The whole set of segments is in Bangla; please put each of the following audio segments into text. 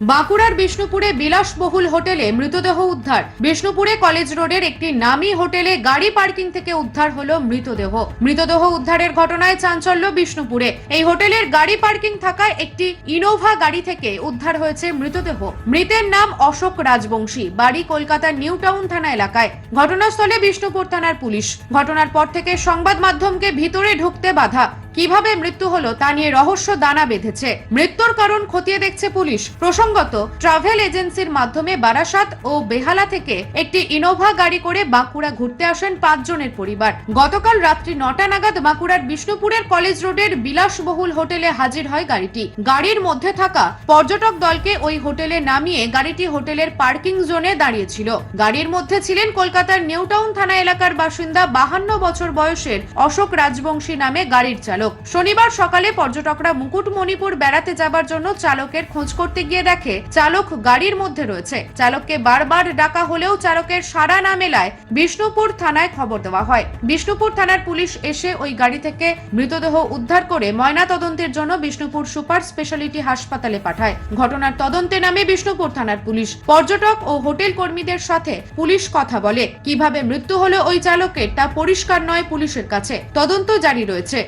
বাঁকুড়ার বিষ্ণুপুরে বিলাসবহুল হোটেলে মৃতদেহ উদ্ধার। বিষ্ণুপুরে কলেজ রোডের একটি নামী হোটেলে গাড়ি পার্কিং থেকে উদ্ধার হলো মৃতদেহ। মৃতদেহ উদ্ধারের ঘটনায় চাঞ্চল্য বিষ্ণুপুরে। এই হোটেলের গাড়ি পার্কিং থাকায় একটি ইনোভা গাড়ি থেকে উদ্ধার হয়েছে মৃতদেহ। মৃতের নাম অশোক রাজবংশী, বাড়ি কলকাতার নিউ টাউন থানা এলাকায়। ঘটনাস্থলে বিষ্ণুপুর থানার পুলিশ। ঘটনার পর থেকে সংবাদ মাধ্যমকে ভিতরে ঢুকতে বাধা। কীভাবে মৃত্যু হলো তা নিয়ে রহস্য দানা বেঁধেছে। মৃত্যুর কারণ খতিয়ে দেখছে পুলিশ। প্রসঙ্গত, ট্রাভেল এজেন্সির মাধ্যমে বারাসাত ও বেহালা থেকে একটি ইনোভা গাড়ি করে বাঁকুড়া ঘুরতে আসেন পাঁচজনের পরিবার। গতকাল রাত্রি নটা নাগাদ বাঁকুড়ার বিষ্ণুপুরের কলেজ রোডের বিলাসবহুল হোটেলে হাজির হয় গাড়িটি। গাড়ির মধ্যে থাকা পর্যটক দলকে ওই হোটেলে নামিয়ে গাড়িটি হোটেলের পার্কিং জোনে দাঁড়িয়েছিল। গাড়ির মধ্যে ছিলেন কলকাতার নিউটাউন থানা এলাকার বাসিন্দা বাহান্ন বছর বয়সের অশোক রাজবংশী নামে গাড়ির চালক। শনিবার সকালে পর্যটকরা মুকুটমণিপুর বেড়াতে যাবার জন্য চালকের খোঁজ করতে গিয়ে দেখে, চালক গাড়ির মধ্যে রয়েছে। চালককে বারবার ডাকা হলেও চালকের সাড়া না মেলায় বিষ্ণুপুর থানায় খবর দেওয়া হয়। বিষ্ণুপুর থানার পুলিশ এসে ওই গাড়ি থেকে মৃতদেহ উদ্ধার করে ময়না তদন্তের জন্য বিষ্ণুপুর সুপার স্পেশালিটি হাসপাতালে পাঠায়। ঘটনার তদন্তে নামে বিষ্ণুপুর থানার পুলিশ। পর্যটক ও হোটেল কর্মীদের সাথে পুলিশ কথা বলে, কীভাবে মৃত্যু হলো ওই চালকের তা পরিষ্কার নয় পুলিশের কাছে। তদন্ত জারি রয়েছে।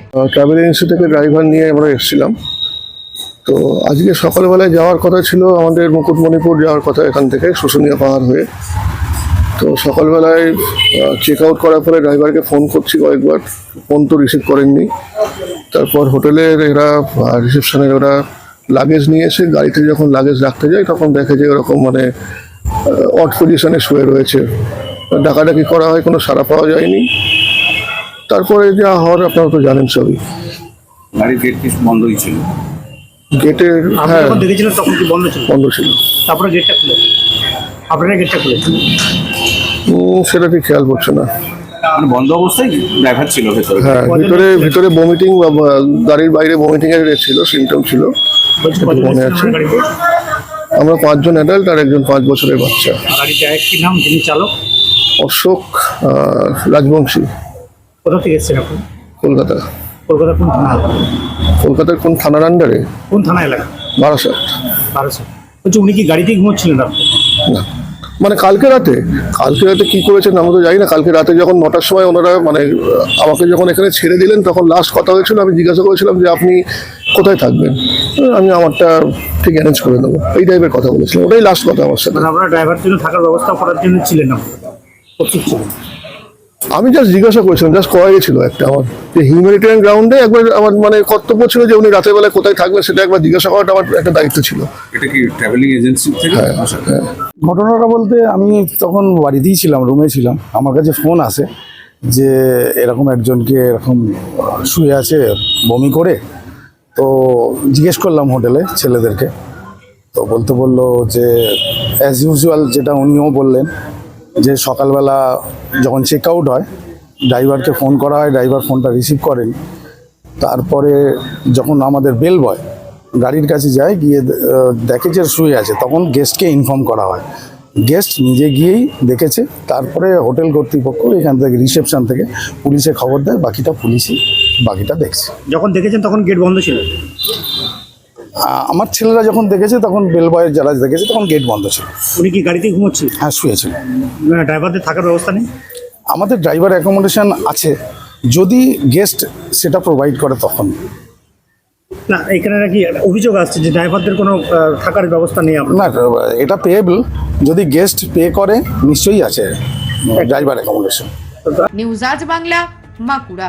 ট্রাভেল এজেন্সি থেকে ড্রাইভার নিয়ে আমরা এসেছিলাম। তো আজকে সকালবেলায় যাওয়ার কথা ছিল, আমাদের মুকুটমণিপুর যাওয়ার কথা এখান থেকে, শুশুনিয়া পাহাড় হয়ে। তো সকালবেলায় চেক আউট করার পরে ড্রাইভারকে ফোন করছি কয়েকবার। ফোন তো রিসিভ করেননি। তারপর হোটেলের এরা রিসেপশনের ওরা লাগেজ নিয়ে এসে গাড়িতে যখন লাগেজ রাখতে যায়, তখন দেখে যে ওরকম মানে অট পজিশনে শুয়ে রয়েছে। ডাকাডাকি করা হয়, কোনো সাড়া পাওয়া যায়নি। তারপরে যা হওয়ার আপনারা তো জানেন সবই। গাড়ির গেট কি বন্ধই ছিল? গেটের আপনি হ্যাঁ। যখন দেখেছিলেন তখন কি বন্ধ ছিল? বন্ধ ছিল। তারপরে গেটটা খুলে। আপনারা গেটটা খুলেছেন উম, সেটা ঠিক খেয়াল করছে না। মানে বন্ধ অবস্থায় ড্রাইভার ছিল ভেতরে। হ্যাঁ ভিতরে ভিতরে বমিটিং বা বা গাড়ির বাইরে বমিটিং এর এ ছিল সিমটম ছিল। বলছি মনে আছে। গাড়িতে? আমরা পাঁচজন অ্যাডাল্ট আর একজন পাঁচ বছরের বাচ্চা। গাড়িতে একটি নাম? যিনি চালক? অশোক আহ, রাজবংশী। কোথা থেকে এসেছেন আপনি? কলকাতা। কলকাতা কোন থানা? কলকাতার কোন থানার আন্ডারে কোন থানা এলাকা? বারাসাত। বারোশো বলছি উনি কি গাড়িতেই ঘুমোচ্ছিলেন আপনি না। মানে কালকে রাতে? কালকে রাতে কি করেছেন আমরা তো জানি না। কালকে রাতে যখন নটার সময় ওনারা মানে আমাকে যখন এখানে ছেড়ে দিলেন তখন লাস্ট কথা হয়েছিল আমি জিজ্ঞাসা করেছিলাম যে আপনি কোথায় থাকবেন? আমি আমারটা ঠিক অ্যারেঞ্জ করে দেবো। এই টাইপের কথা বলেছিলাম ওটাই লাস্ট কথা আমার সাথে। মানে আপনারা ড্রাইভার জন্য থাকার ব্যবস্থা করার জন্য ছিলেন না? ছিলেন? আমি জাস্ট জিজ্ঞাসা করেছিলাম জাস্ট করাই ছিল একটা আমার। যে হিউম্যানিটেরিয়ান গ্রাউন্ডে একবার আমার মানে কর্তব্য ছিল যে উনি রাতের বেলায় কোথায় থাকবেন সেটা একবার জিজ্ঞাসা করাটা আমার একটা দায়িত্ব ছিল। এটা কি ট্রাভেলিং এজেন্সি থেকে? হ্যাঁ ঘটনাটা বলতে আমি তখন বাড়িতেই ছিলাম রুমে ছিলাম। আমার কাছে ফোন আসে যে এরকম একজনকে এরকম শুয়ে আছে বমি করে। তো জিজ্ঞেস করলাম হোটেলে ছেলেদেরকে। তো বলতে বলল যে অ্যাজ ইউজুয়াল যেটা উনিও বললেন যে সকালবেলা যখন চেক আউট হয় ড্রাইভারকে ফোন করা হয় ড্রাইভার ফোনটা রিসিভ করেন। তারপরে যখন আমাদের বেল বয় গাড়ির কাছে যায়, গিয়ে দেখে যে শুয়ে আছে, তখন গেস্টকে ইনফর্ম করা হয়। গেস্ট নিজে গিয়েই দেখেছে, তারপরে হোটেল কর্তৃপক্ষ এখান থেকে রিসেপশন থেকে পুলিশে খবর দেয়, বাকিটা পুলিশই বাকিটা দেখছে। যখন দেখেছেন তখন গেট বন্ধ ছিল? আমার ছেলেরা যখন দেখেছে তখন বেল বয়ের যারা দেখেছে তখন গেট বন্ধ ছিল। উনি কি গাড়িতেই ঘুমোচ্ছিলেন? হ্যাঁ শুয়েছিল ড্রাইভারদের থাকার ব্যবস্থা নেই? আমাদের ড্রাইভার অ্যাকোমোডেশন আছে। যদি গেস্ট সেটা প্রোভাইড করে তখন। না এখানে নাকি অভিযোগ আসছে যে ড্রাইভারদের কোনো থাকার ব্যবস্থা নেই আপনার। না এটা পেয়েবল যদি গেস্ট পে করে নিশ্চয়ই আছে ড্রাইভার অ্যাকোমোডেশন নিউজ আজ বাংলা বাঁকুড়া